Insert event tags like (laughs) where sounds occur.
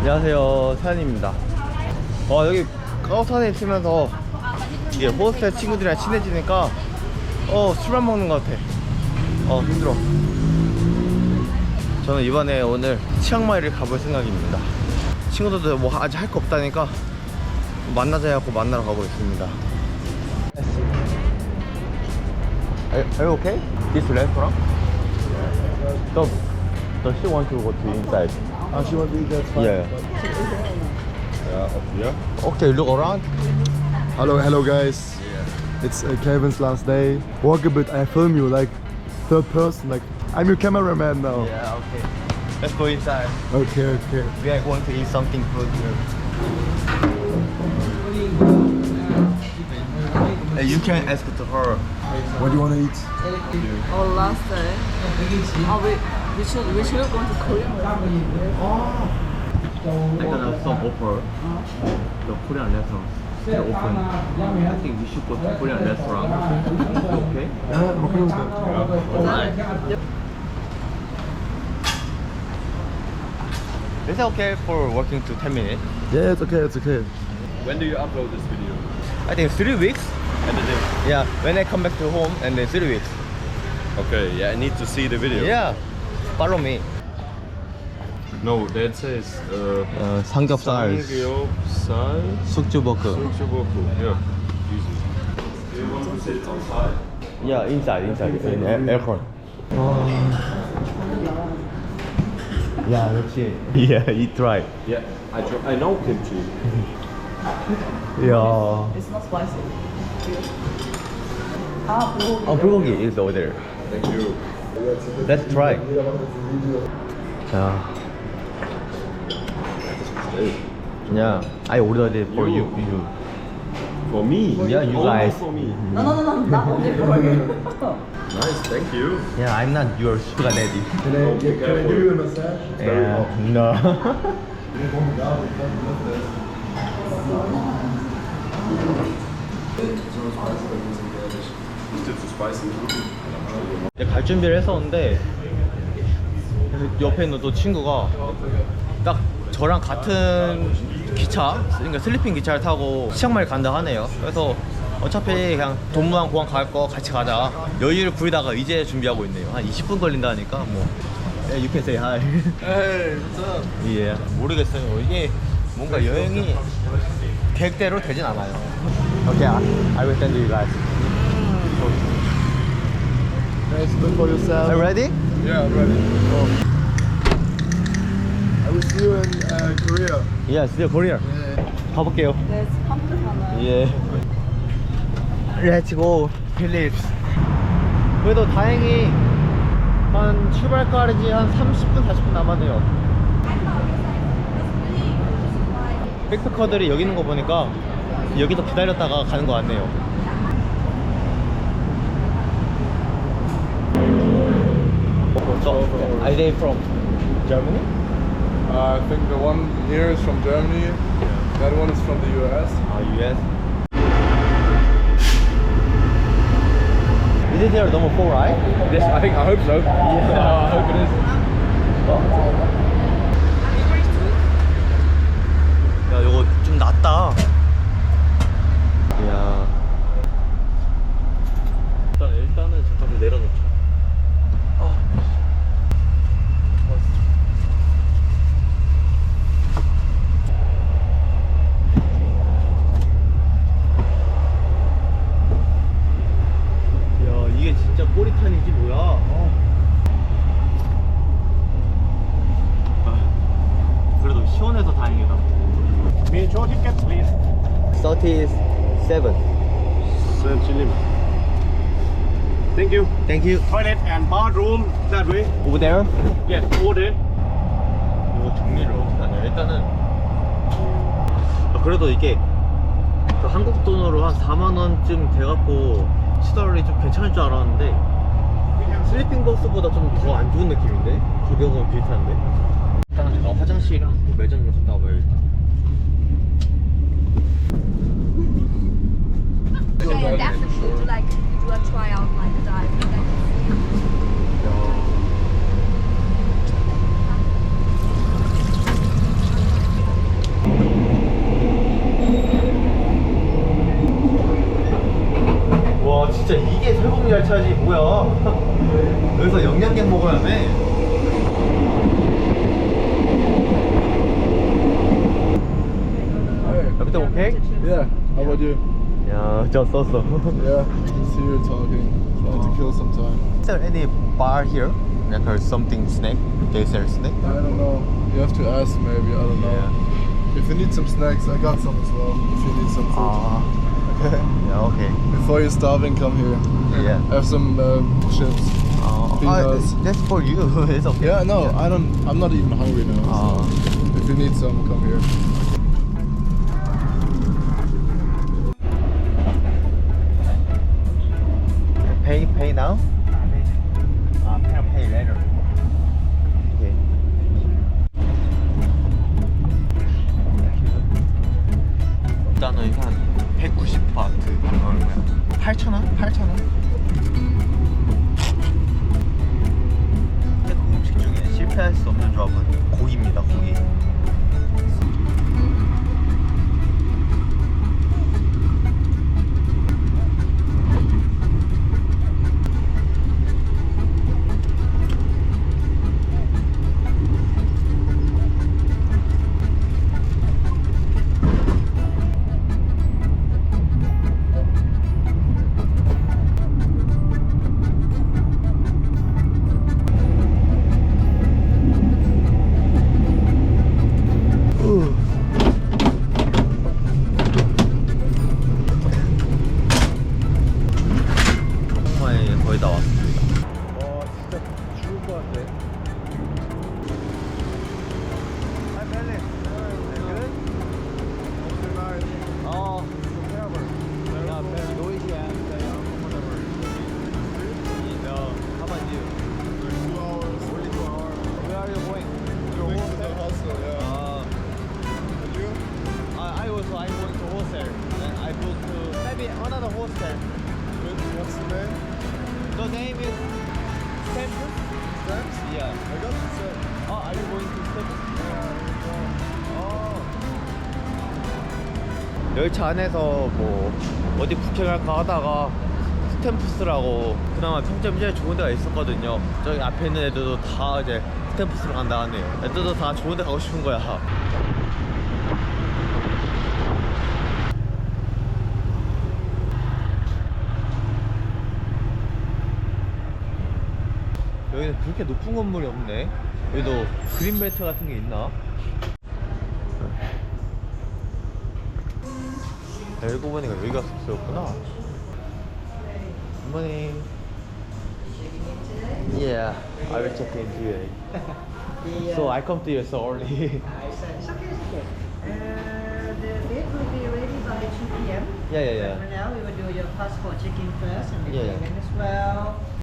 안녕하세요 사연입니다 어 여기 카오산에 있으면서 이게 호스텔 친구들이랑 친해지니까 어 술만 먹는 것 같아 어 힘들어 저는 이번에 오늘 치앙마이를 가볼 생각입니다 친구들도 뭐 아직 할 거 없다니까 만나자 해갖고 만나러 가보겠습니다 Are, are you okay? This restaurant? Does, does she want to go to inside? Ah, she want to eat that fine. Yeah. Yeah. yeah. Okay, look around. Hello, hello guys. It's uh, Kevin's last day. Walk a bit. I film you like third person. Like I'm your cameraman now. Yeah, okay. Let's go inside. Okay, okay. We are going to eat something good here. Uh, you can ask to her. What do you want to eat? Our last day. Oh, we, we should we should go to Korea. I got some offer. The Korean restaurant still open. I think we should go to Korean restaurant. Okay? Yeah, I'm okay with. Alright. Is it okay for working to 10 minutes? Yeah, it's okay, it's okay. When do you upload this video? I think three weeks. Editing. Yeah, when I come back to home and then three weeks. Okay, yeah, I need to see the video. Yeah, follow me. No, that says uh, 어, 삼겹살, Samgyeopsal 숙주볶음. Sukjuboku. Yeah, easy. Do you want to sit outside? Yeah, inside, inside, in air, aircon. 야, 역시. Yeah, eat right. Yeah, I, tr- I know kimchi. 야. It's not spicy. Ah, bulgogi. 어, 불고기 is over there. Thank you. Let's try. 자. Yeah, I ordered it for you. You. you. For me? Yeah, you Only guys. for me. No, no, no, no, not only for you. (laughs) Nice, thank you. Yeah, I'm not your sugar daddy. Can I, Okay, can I careful. give you a massage? Yeah, no. (laughs) 네, 갈 준비를 했었는데 옆에 있는 또 친구가 딱 저랑 같은 기차, 그러니까 슬리핑 기차를 타고 치앙마이 간다 하네요. 그래서 어차피 그냥 동무항 공항 갈 거 같이 가자. 여유를 부리다가 이제 준비하고 있네요. 한 20분 걸린다니까 뭐. 예, you can say hi. 예, 모르겠어요. 이게 뭔가 여행이 계획대로 되진 않아요. (laughs) Okay, I will send you guys. Nice, look for yourself. Are you ready? Yeah, I'm ready. I will see you in uh, Korea. Yes, yeah, Korea. 가볼게요. There's pumpkin 하나요? 예. Let's go, Philips. 그래도 다행히 한 출발까지 한 30분, 40분 남았네요. 백패커들이 여기 있는 거 보니까 여기서 기다렸다가 가는 거 같네요. So, are they from Germany? Uh, I think the one here is from Germany. The other one is from the US. 아, US. Is it here number four, right? Yes, I think I hope so. Yeah, I hope it is. 야, 이거 좀 낫다. 야. 일단 일단은 잠깐 내려놓자. 아. 야, 이게 진짜 꼬리탄이지 뭐야? 어. 아, 그래도 Me and George tickets, please. 37. Thank you. Thank you. Toilet and bathroom that way. Over there. Yes, over there. 이거 정리를 어떻게 하냐? 일단은 아, 그래도 이게 그 한국 돈으로 한 4만 원쯤 돼갖고 시설이 좀 괜찮을 줄 알았는데 슬리핑 버스보다 좀 더 안 좋은 느낌인데 가격은 비슷한데 PC랑 뭐 매점으로 갔다 와봐야겠다. And after you do like you do a tryout like a dive. 와 진짜 이게 설국열차지 뭐야 여기서 영양갱 먹어야 돼 Yeah. How about you? Yeah, (laughs) just also. yeah, see you talking. Trying oh. to kill some time. Is there any bar here? Like or something snack? Is there snack? I don't know. You have to ask maybe. I don't know. Yeah. If you need some snacks, I got some as well. If you need some food. Uh, ah. okay. (laughs) Yeah. Okay. Before you're starving, come here. Yeah. have some um, chips. Uh. Uh, that's for you. (laughs) it's okay. Yeah. No, yeah. I don't. I'm not even hungry now. So if you need some, come here. 이거 한 190바트 얼마야? 8,000원? 8,000원? 태국 음식 중에 실패할 수 없는 조합은 고기입니다, 고기. Name is Tempus. Stamps? Yeah. I got the set. Oh, are you going to Tempus? 열차 안에서 뭐 어디 부킹할까 하다가 스탬프스라고 그나마 평점이 제일 좋은 데가 있었거든요 저기 앞에 있는 애들도 다 이제 스탬프스로 간다 하네요 애들도 다 좋은 데 가고 싶은 거야 여기는 그렇게 높은 건물이 없네 여기도 그린벨트 같은 게 있나? 알고 보니까 여기가 숙소였구나. 굿모닝. Yeah, I will check in today. So I come to you so early. It's okay, it's okay. Uh, the bed will be ready by 2 p.m. yeah, yeah, For yeah. now, we will do your passport checking first and the Yeah, yeah. payment as well.